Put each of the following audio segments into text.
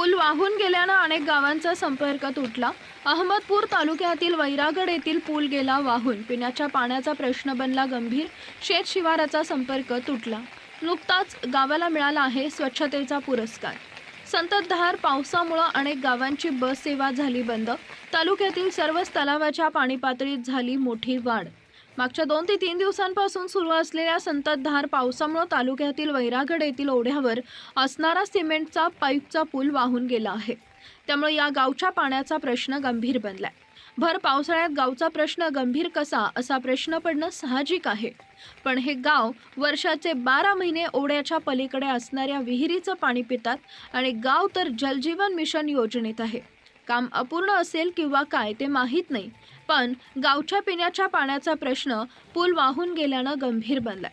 पूल वाहून गेल्यानं अनेक गावांचा संपर्क तुटला. अहमदपूर तालुक्यातील वैरागड येथील पूल गेला वाहून. पिण्याच्या पाण्याचा प्रश्न बनला गंभीर. शेत शिवाराचा संपर्क तुटला. नुकताच गावाला मिळाला आहे स्वच्छतेचा पुरस्कार. संततधार पावसामुळं अनेक गावांची बस सेवा झाली बंद. तालुक्यातील सर्वच तलावाच्या पाणी पातळीत झाली मोठी वाढ. मागच्या दोन ते तीन दिवसांपासून सुरू असलेल्या संततधार पावसामुळे तालुक्यातील वैरागड येथील ओढ्यावर असणारा सिमेंटचा पाईपचा पूल वाहून गेला आहे. त्यामुळे या गावच्या पाण्याचा प्रश्न गंभीर बनलाय. भर पावसाळ्यात गावचा प्रश्न गंभीर कसा असा प्रश्न पडणं साहजिक आहे. पण हे गाव वर्षाचे बारा महिने ओढ्याच्या पलीकडे असणाऱ्या विहिरीचं पाणी पितात आणि गाव तर जलजीवन मिशन योजनेत आहे. काम अपूर्ण असेल किंवा काय ते माहीत नाही. पण गावच्या पिण्याच्या पाण्याचा प्रश्न पूल वाहून गेल्यानं गंभीर बनलाय.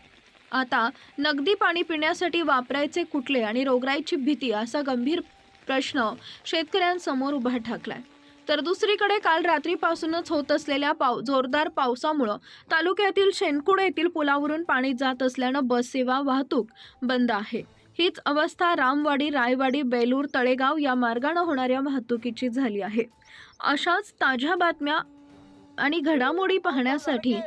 आता नगदी पाणी पिण्यासाठी वापरायचे कुठले आणि रोगराईची भीती असा गंभीर प्रश्न शेतकऱ्यांसमोर उभा ठाकलाय. तर दुसरीकडे काल रात्रीपासूनच होत असलेल्या पाव जोरदार पावसामुळं तालुक्यातील शेनकुड येथील पुलावरून पाणी जात असल्यानं बस सेवा वाहतूक बंद आहे. हीच अवस्था रामवाडी रायवाडी बेलूर तळेगाव या मार्गानं होणाऱ्या वाहतुकीची झाली आहे. अशाच ताज्या बातम्या आणि घडामोडी पाहण्यासाठी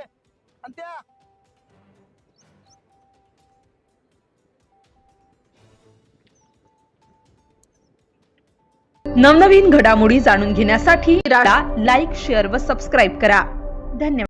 नवनवीन घडामोडी जाणून घेण्यासाठी लाईक शेअर व सबस्क्राईब करा. धन्यवाद.